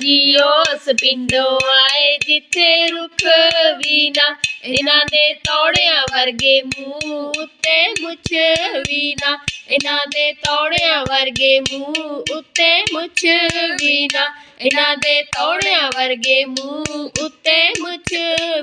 ਜਾਂਜੀ ਉਸ ਪਿੰਡੋਂ ਆਏ ਜਿੱਥੇ ਰੁੱਖ ਵੀ ਨਾ, ਇਹਨਾਂ ਦੇ ਤੋੜਿਆਂ ਵਰਗੇ ਮੂੰਹ ਉੱਤੇ ਮੁੱਛ ਵੀ ਨਾ। ਇਹਨਾਂ ਦੇ ਤੋੜਿਆਂ ਵਰਗੇ ਮੂੰਹ ਉੱਤੇ ਮੁੱਛ ਵੀ ਨਾ। ਇਹਨਾਂ ਦੇ ਤੋੜਿਆਂ ਵਰਗੇ ਮੂੰਹ ਉੱਤੇ ਮੁੱਛ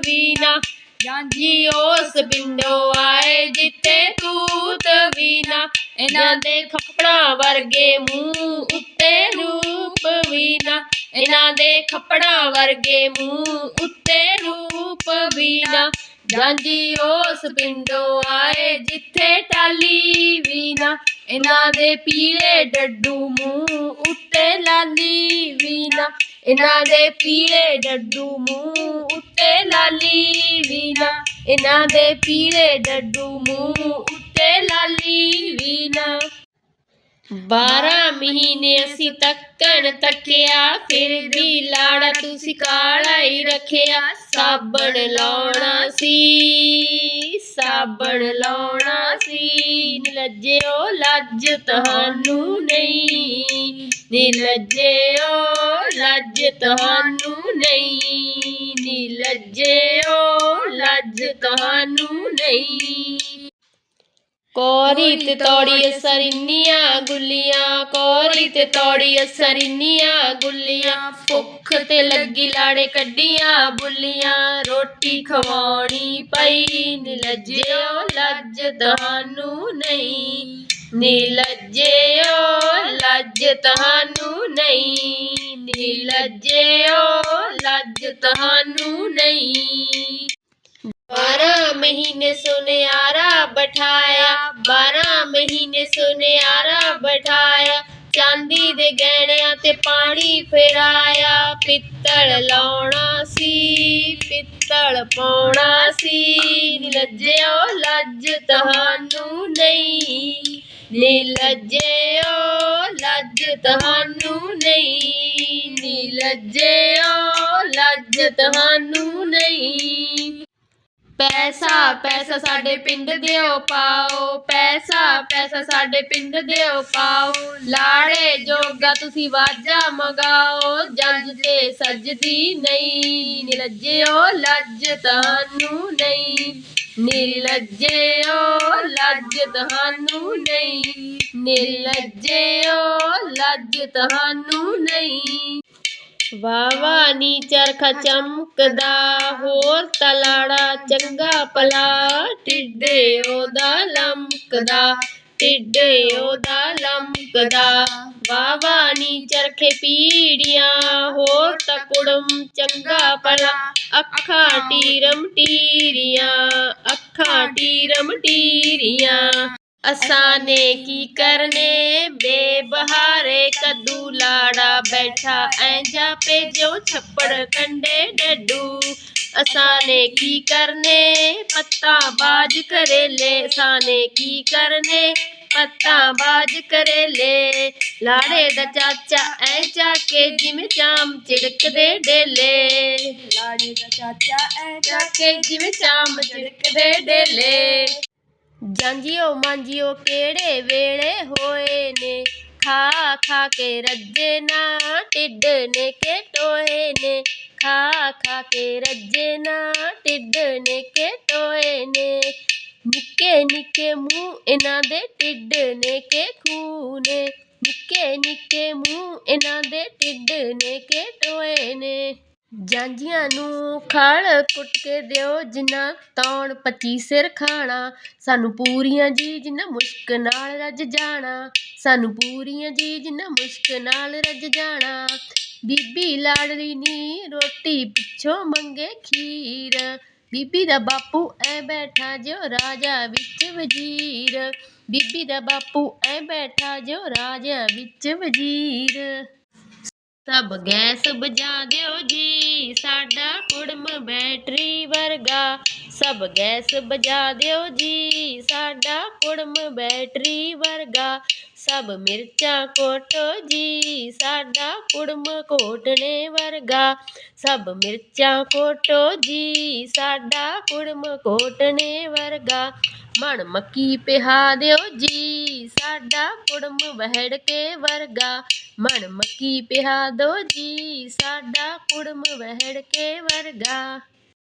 ਵੀ ਨਾ। ਜਾਂਜੀ ਉਸ ਪਿੰਡੋਂ ਆਏ ਜਿੱਥੇ ਤੂਤ ਵੀ ਨਾ। ਇਹਨਾਂ ਦੇ ਖੱਪੜਾਂ ਵਰਗੇ ਮੂੰਹ ਉੱਤੇ ਰੂਪ ਵੀ ਨਾ। ਇਹਨਾਂ ਦੇ ਖੱਪੜਾਂ ਵਰਗੇ ਮੂੰਹ ਉੱਤੇ ਰੂਪ ਵੀ ਨਾ ਜਾਂਜੀ ਉਸ ਪਿੰਡੋਂ ਆਏ ਜਿੱਥੇ ਟਾਲੀ ਵੀ ਨਾ। ਇਹਨਾਂ ਦੇ ਪੀਲੇ ਡੱਡੂ ਮੂੰਹ ਉੱਤੇ ਲਾਲੀ ਵੀ ਨਾ। ਇਹਨਾਂ ਦੇ ਪੀਲੇ ਡੱਡੂ ਮੂੰਹ ਉੱਤੇ ਲਾਲੀ ਵੀ ਨਾ। ਇਹਨਾਂ ਦੇ ਪੀਲੇ ਡੱਡੂ ਮੂੰਹ ਉੱਤੇ ਲਾਲੀ ਵੀ ਨਾ। ਬਾਰਾਂ ਮਹੀਨੇ ਅਸੀਂ ਤੱਕਣ ਤੱਕਿਆ, ਫਿਰ ਵੀ ਲਾੜਾ ਤੁਸੀਂ ਕਾਲਾ ਹੀ ਰੱਖਿਆ। ਸਾਬਣ ਲਾਉਣਾ ਸੀ, ਸਾਬਣ ਲਾਉਣਾ ਸੀ। ਨਿਲੱਜਿਓ, ਲੱਜ ਤੁਹਾਨੂੰ ਨਹੀਂ। ਨਿਲੱਜਿਓ, ਲੱਜ ਤੁਹਾਨੂੰ ਨਹੀਂ। ਨਿਲੱਜਿਓ, ਲੱਜ ਤੁਹਾਨੂੰ ਨਹੀਂ। ਕੋਰੀ ਤੇ ਤੋੜੀ ਸਰਿੰਨੀਆਂ ਗੁੱਲੀਆਂ ਕੋਰੀ ਤੇ ਤੋੜੀ ਸਰਿੰਨੀਆਂ ਗੁੱਲੀਆਂ ਭੁੱਖ ਤੇ ਲੱਗੀ ਲਾੜੇ ਕੱਢੀਆਂ ਬੁੱਲੀਆਂ ਰੋਟੀ ਖਵਾਉਣੀ ਪਈ ਨਿਲੱਜਿਓ ਲੱਜ ਤੁਹਾਨੂੰ ਨਹੀਂ ਨਿਲੱਜਿਓ ਲੱਜ ਤੁਹਾਨੂੰ ਨਹੀਂ ਨਿਲੱਜਿਓ ਲੱਜ ਤੁਹਾਨੂੰ ਨਹੀਂ ਬਾਰਾਂ ਮਹੀਨੇ ਸੁਨਿਆਰਾ ਬਿਠਾਇਆ ਬਾਰਾਂ ਮਹੀਨੇ ਸੁਨਿਆਰਾ ਬਿਠਾਇਆ ਚਾਂਦੀ ਦੇ ਗਹਿਣਿਆਂ ਤੇ ਪਾਣੀ ਫੇਰਾਇਆ ਪਿੱਤਲ ਲਾਉਣਾ ਸੀ ਪਿੱਤਲ ਪਾਉਣਾ ਸੀ ਨਿਲੱਜਿਓ ਲੱਜ ਤੁਹਾਨੂੰ ਨਹੀਂ ਨਿਲੱਜਿਓ ਲੱਜ ਤੁਹਾਨੂੰ ਨਹੀਂ ਨਿਲੱਜਿਓ ਲੱਜ ਤੁਹਾਨੂੰ ਨਹੀਂ ਪੈਸਾ ਪੈਸਾ ਸਾਡੇ ਪਿੰਡ ਦਿਓ ਪਾਓ। ਪੈਸਾ ਪੈਸਾ ਸਾਡੇ ਪਿੰਡ ਦਿਓ ਪਾਓ। ਲਾੜੇ ਜੋਗਾ ਤੁਸੀਂ ਵਾਜਾ ਮਗਾਓ। ਜੰਜ ਤੇ ਸਜਦੀ ਨਹੀਂ, ਨਿਲੱਜਿਓ ਲੱਜ ਤੁਹਾਨੂੰ ਨਹੀਂ। ਨਿਲੱਜਿਓ ਲੱਜ ਤੁਹਾਨੂੰ ਨਹੀਂ, ਨਿਲੱਜਿਓ ਲੱਜ ਤੁਹਾਨੂੰ ਨਹੀਂ। ਵਾਵਾ ਨੀ ਚਰਖਾ ਚਮਕਦਾ, ਹੋਰ ਤਲਾੜਾ ਚੰਗਾ ਭਲਾ। ਟਿੱਡੇ ਉਹਦਾ ਲਮਕਦਾ, ਟਿੱਡੇ ਉਹਦਾ ਲਮਕਦਾ। ਵਾਵਾ ਨੀ ਚਰਖੇ ਪੀੜੀਆਂ, ਹੋਰ ਤਾਂ ਕੁੜਮ ਚੰਗਾ ਪਲਾ ਅੱਖਾਂ ਟੀਰਮ ਟੀਰੀਆਂ, ਅੱਖਾਂ ਟੀਰਮ ਟੀਰੀਆਂ। ਅਸਾਂ ਨੇ ਕੀ ਕਰਨੇ ਬੇਬਹਾਰੇ ਕੱਦੂ ਲਾੜਾ ਬੈਠਾ ਐ ਜਾ ਭੇਜੋ ਛੱਪੜ ਕੰਡੇ ਡੱਡੂ ਅਸਾਂ ਨੇ ਕੀ ਕਰਨੇ ਪੱਤਾ ਬਾਜ ਕਰੇਲੇ ਅਸਾਂ ਨੇ ਕੀ ਕਰਨੇ ਪੱਤਾ ਬਾਜ ਕਰੇਲੇ ਲਾੜੇ ਦਾ ਚਾਚਾ ਐ ਜਾ ਕੇ ਜਿਵੇਂ ਚਾਮ ਚਿੜਕਦੇ ਡੇਲੇ ਲਾੜੇ ਦਾ ਚਾਚਾ ਐ ਜਾ ਕੇ ਜਿਵੇਂ ਚਾਮ ਚਿੜਕਦੇ ਡੇਲੇ ਜਾਂਜੀਓ ਮਾਂਜੀਓ ਕਿਹੜੇ ਵੇਲੇ ਹੋਏ ਨੇ ਖਾ ਖਾ ਕੇ ਰੱਜੇ ਨਾ ਢਿੱਡ ਨੇ ਕੇ ਟੋਏ ਨੇ। ਖਾ ਖਾ ਕੇ ਰੱਜੇ ਨਾ ਢਿੱਡ ਨੇ ਕੇ ਟੋਏ ਨੇ। ਨਿੱਕੇ ਨਿੱਕੇ ਮੂੰਹ ਇਹਨਾਂ ਦੇ ਢਿੱਡ ਨੇ ਕੇ ਖੂਹ ਨੇ। ਨਿੱਕੇ ਨਿੱਕੇ ਮੂੰਹ ਇਹਨਾਂ ਦੇ ਢਿੱਡ ਨੇ ਕੇ ਟੋਏ ਨੇ। ਜਾਂਜੀਆਂ ਨੂੰ ਖਲ ਕੁੱਟ ਕੇ ਦਿਓ, ਜਿੰਨਾ ਤੌਣ ਪੱਚੀ ਸਿਰ ਖਾਣਾ। ਸਾਨੂੰ ਪੂਰੀਆਂ ਜੀ ਜਿੰਨਾ ਮੁਸ਼ਕ ਨਾਲ ਰੱਜ ਜਾਣਾ। ਸਾਨੂੰ ਪੂਰੀਆਂ ਜੀ ਜਿੰਨਾ ਮੁਸ਼ਕ ਨਾਲ ਰੱਜ ਜਾਣਾ। ਬੀਬੀ ਲਾਡਲੀ ਨੀ ਰੋਟੀ ਪਿੱਛੋਂ ਮੰਗੇ ਖੀਰ। ਬੀਬੀ ਦਾ ਬਾਪੂ ਐ ਬੈਠਾ ਜਿਉ ਰਾਜਾ ਵਿੱਚ ਵਜ਼ੀਰ। ਬੀਬੀ ਦਾ ਬਾਪੂ ਐ ਬੈਠਾ ਜਿਉ ਰਾਜਾ ਵਿੱਚ ਵਜ਼ੀਰ। ਸਭ ਗੈਸ ਬੁਝਾ ਦਿਓ ਜੀ, ਸਾਡਾ ਕੁੜਮ ਬੈਟਰੀ ਵਰਗਾ। ਸਭ ਗੈਸ ਬੁਝਾ ਦਿਓ ਜੀ, ਸਾਡਾ ਕੁੜਮ ਬੈਟਰੀ ਵਰਗਾ। ਸਭ ਮਿਰਚਾਂ ਕੋਟੋ ਜੀ, ਸਾਡਾ ਕੁੜਮ ਕੋਟਣੇ ਵਰਗਾ। ਸਭ ਮਿਰਚਾਂ ਕੋਟੋ ਜੀ, ਸਾਡਾ ਕੁੜਮ ਕੋਟਣੇ ਵਰਗਾ। ਮਣ ਮੱਕੀ ਪਿਹਾ ਦਿਓ ਜੀ ਸਾਡਾ ਕੁੜਮ ਵਹਿੜ ਕੇ ਵਰਗਾ ਮਣ ਮੱਕੀ ਪਿਹਾ ਦੋ ਜੀ, ਸਾਡਾ ਕੁੜਮ ਵਹਿੜ ਕੇ ਵਰਗਾ।